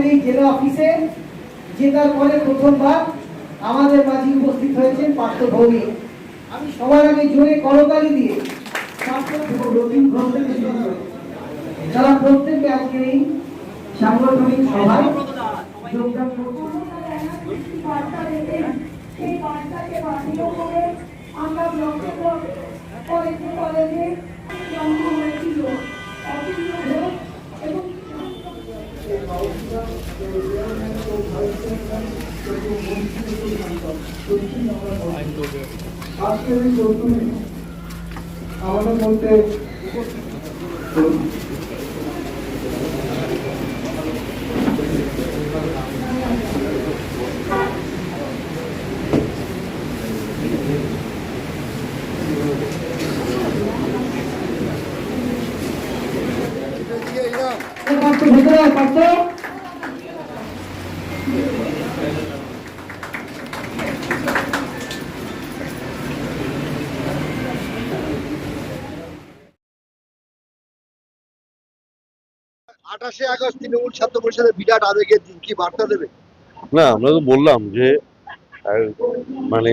জেলা অফিসে জেতার পরে প্রথমবার আমাদের মাঝে উপস্থিত হয়েছেন পার্থ ভৌমিক। আমি সবার আগে জোরে করতালি দিয়ে যারা প্রত্যেকে আজকে এই সাংগঠনিক সভায় যোগদান করছেন। একটি বার্তা দেবেন সেই বার্তাকে বাতিল করে আমরা আজকের এই প্রথমে আমাদের মধ্যে পার্থ ভেতরে আঠাশে আগস্ট তৃণমূল ছাত্র পরিষদের বিরাট আবেগের দিন, কি বার্তা দেবে? না, আমরা তো বললাম যে মানে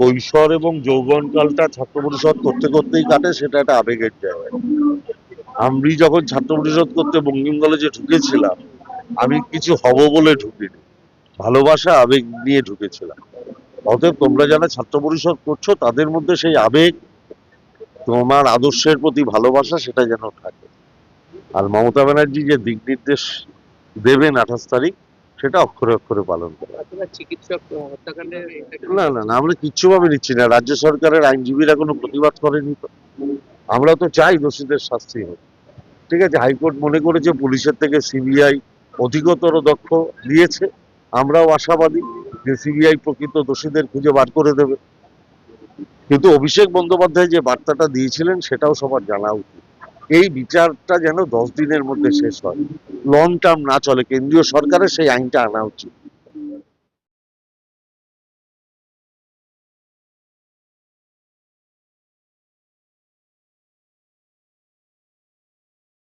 কৈশোর এবং যৌবনকালটা ছাত্র পরিষদ করতে করতেই কাটে, সেটা একটা আবেগের আমি যখন ছাত্র পরিষদ করতে বঙ্গিম কলেজে ঢুকেছিলাম, আমি কিছু হব বলে ঢুকিনি। ভালোবাসা, আবেগ নিয়ে ঢুকেছিলাম। অতএব তোমরা যারা ছাত্র পরিষদ করছ, তাদের মধ্যে সেই আবেগ, তোমার আদর্শের প্রতি ভালোবাসা, সেটা যেন থাকে। আর মমতা ব্যানার্জি যে দিক নির্দেশ দেবেন আঠাশ তারিখ সেটা অক্ষরে অক্ষরে পালন করে। চিকিৎসক না না না আমরা কিচ্ছু ভাবে নিচ্ছি না। রাজ্য সরকারের আইনজীবীরা কোনো প্রতিবাদ করেনি তো। আমরা তো চাই দোষীদের শাস্তি হোক। ঠিক আছে হাইকোর্ট মনে করেছে পুলিশের থেকে সিবিআই অধিকতর দক্ষ দিয়েছে আমরাও আশাবাদী যে সিবিআই প্রকৃত দোষীদের খুঁজে বার করে দেবে। কিন্তু অভিষেক বন্দ্যোপাধ্যায় যে বার্তাটা দিয়েছিলেন সেটাও সবার জানা উচিত। এই বিচারটা যেন দশ দিনের মধ্যে শেষ হয়। লং টার্ম না চলে, কেন্দ্রীয় সরকারের সেই আইনটা আনা উচিত।